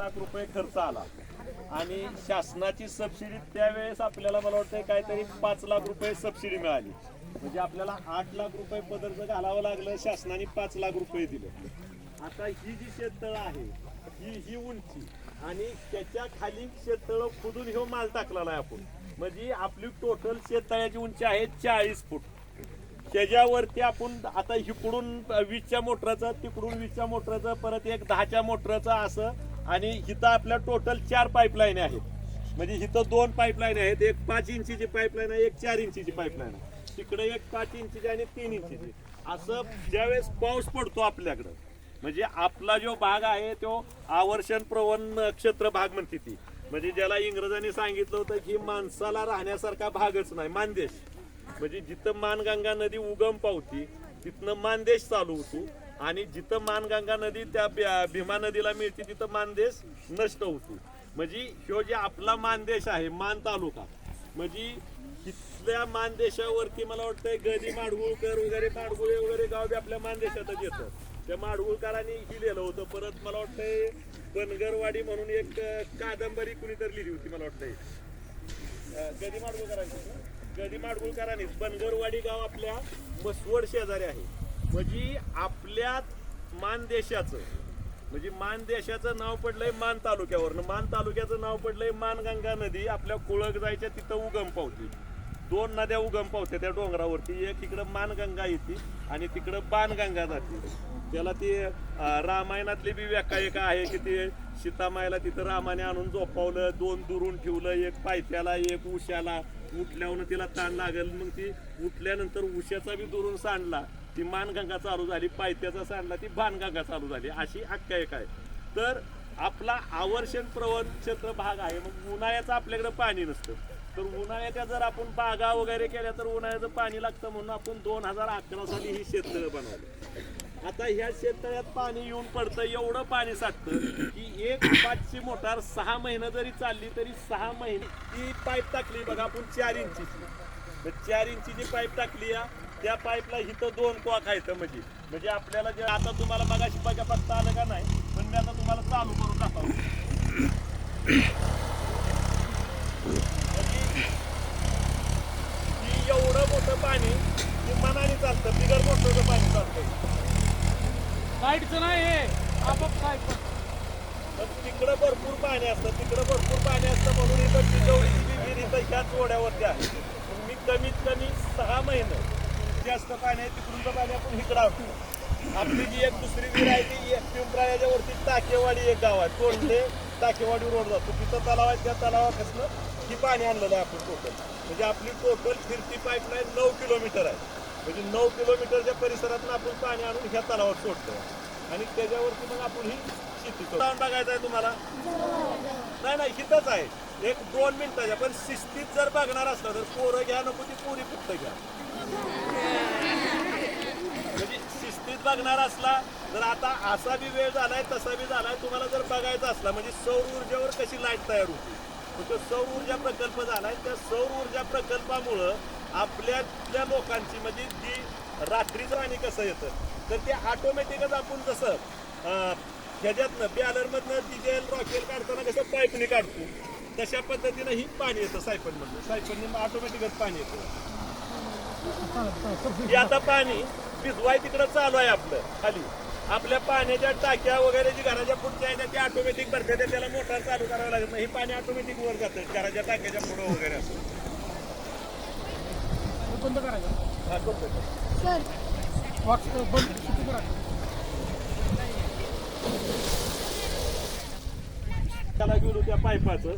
लाख रुपये खर्च आला. आणि शासनाची सबसिडी त्यावेळेस आपल्याला मला वाटतं काहीतरी पाच लाख रुपये सबसिडी मिळाली. म्हणजे आपल्याला आठ लाख रुपये पदरचं घालावं लागलं शासनाने पाच लाख रुपये दिले. आता ही जी शेततळ आहे ही ही उंची आणि त्याच्याखाली शेततळ खोदून हे माल टाकलेला आहे आपण. म्हणजे आपली टोटल शेततळ्याची उंची आहे चाळीस फूट. त्याच्यावरती आपण आता इकडून वीसच्या मोटरचं तिकडून वीसच्या मोटरचं परत एक दहाच्या मोटरचं असं आणि इथं आपल्या टोटल चार पाईपलाईन आहेत. म्हणजे इथं दोन पाईपलाईन आहेत. एक पाच इंचीची पाईपलाईन आहे एक चार इंचीची पाईपलाईन आहे. तिकडे एक पाच इंचीची आणि तीन इंचीची. असं ज्यावेळेस पाऊस पडतो आपल्याकडं म्हणजे आपला जो भाग आहे तो आवर्षण प्रवण क्षेत्र भाग म्हणते ती. म्हणजे ज्याला इंग्रजांनी सांगितलं होतं की माणसाला राहण्यासारखा भागच नाही मानदेश. म्हणजे जिथं मानगंगा नदी उगम पावती तिथनं मानदेश चालू होतो. आणि जिथं मानगंगा नदी त्या भीमा नदीला मिळते तिथं मानदेश नष्ट होतो. म्हणजे ह्यो जे आपला मानदेश आहे मान तालुका म्हणजे तिथल्या मानदेशावरती मला वाटतं गदी माडगुळकर वगैरे माडगुळे वगैरे गाव बी आपल्या मानदेशातच येतं. त्या माडगुळकरांनी लिहिलेलं होतं. परत मला वाटतंय बनगरवाडी म्हणून एक कादंबरी कुणीतरी लिहिली होती मला वाटतंय. गदी माडगुळकरांची. गदी माडगुळकरांनी बनगरवाडी गाव आपल्या मसवड शेजारी आहे. म्हणजे आपल्या मानदेशाचं म्हणजे मानदेशाचं नाव पडलंय मान तालुक्यावरनं. मान तालुक्याचं नाव पडलंय मानगंगा नदी. आपल्या कुळक जायच्या तिथं उगम पावती. दोन नद्या उगम पावत्या त्या डोंगरावरती. एक इकडं मानगंगा येते आणि तिकडं बाणगंगा जाते. त्याला ती रामायणातली बी व्याख्या आहे की ते सीतामायला तिथं रामाने आणून झोपावलं दोन दुरून ठेवलं एक पायथ्याला एक उश्याला उठल्यावर तिला ताण लागल. मग ती उठल्यानंतर उश्याचा बी दुरून सांडला. ती मानगंगा चालू झाली. पायथ्याचा सांडला ती भानगंगा चालू झाली. अशी आख्यायिका आहे. तर आपला आवर्षण प्रवण क्षेत्र भाग आहे. मग उन्हाळ्याचं आपल्याकडे पाणी नसतं. तर उन्हाळ्याच्या जर आपण बागा वगैरे केल्या तर उन्हाळ्याचं पाणी लागतं म्हणून आपण दोन हजार अकरा साली ही शेततळं बनवलं. आता ह्या शेततळ्यात पाणी येऊन पडतं एवढं पाणी साठतं की एक पाचशे मोटार सहा महिने जरी चालली तरी सहा महिने ती पाईप टाकली बघा आपण चार इंचीची. चार इंचीची पाईप टाकली या त्या पाईपला इथं दोन कॉक आहेत म्हणजे. म्हणजे आपल्याला जे आता तुम्हाला मगाशी बघा पत्ता आलं का नाही पण मी आता तुम्हाला चालू करून दाखवतो म्हणजे की एवढं मोठं पाणी की मनाने चालतं बिगर मोठं पाणी चालतं लाईटचं नाही हे. आपोआप लाइट तिकडं भरपूर पाणी असतं तिकडं भरपूर पाणी असतं म्हणून इथं तिजवळीची बी विहीर इथं ह्याच ओढ्यावरती आहे. मी कमीत कमी सहा महिने जास्त पाणी आहे तिकडूनचं पाणी आपण इकडं आणतो. आपली जी एक दुसरी विहीर आहे ती एक पिंपळा वरती टाकेवाडी एक गाव आहे. तोंडले टाकेवाडी रोड जातो. तिथं तलाव आहे त्या तलावापासून ही पाणी आणलेलं आहे आपण टोटल. म्हणजे आपली टोटल फिरती पाईपलाईन नऊ किलोमीटर आहे. म्हणजे नऊ किलोमीटरच्या परिसरातून आपण पाणी आणून ह्या तलावात सोडतो आणि त्याच्यावरती मग आपण ही शेती करतो बघायचं आहे तुम्हाला? नाही नाही हिथंच आहे. एक दोन मिनिटाच्या पण शिस्तीत जर बघणार असलं तर पोरं घ्या नको ती पोरी फक्त घ्या. म्हणजे शिस्तीत बघणार असला तर आता असा बी वेळ झालाय तसा बी झालाय तुम्हाला जर बघायचा असला म्हणजे सौर ऊर्जेवर कशी लाइट तयार होती? तो सौर ऊर्जा प्रकल्प झालाय त्या सौर ऊर्जा प्रकल्पामुळं आपल्यातल्या लोकांची म्हणजे जी रात्रीचं पाणी कसं येतं तर ते ऑटोमॅटिकच आपण जसं ह्याच्यातनं बॅलरमधनं डिझेल रॉकेल काढताना कसं पाईपने काढतो तशा पद्धतीनं ही पाणी येतं सायपनमधनं सायपनने ऑटोमॅटिकच पाणी येतं. हे आता पाणी भिजवाय तिकडं चालू आहे आपलं खाली. आपल्या पाण्याच्या टाक्या वगैरे जी घराच्या पुढच्या आहेत त्या ऑटोमॅटिक भरतात त्याला मोटार चालू करावं लागत नाही. हे पाणी ऑटोमॅटिक वर जातं घराच्या टाक्याच्या पुढं वगैरे असं. बंद करायचं? हा, वॉक्स बंद किती करायचं? त्याला गेलो त्या पाईपाचं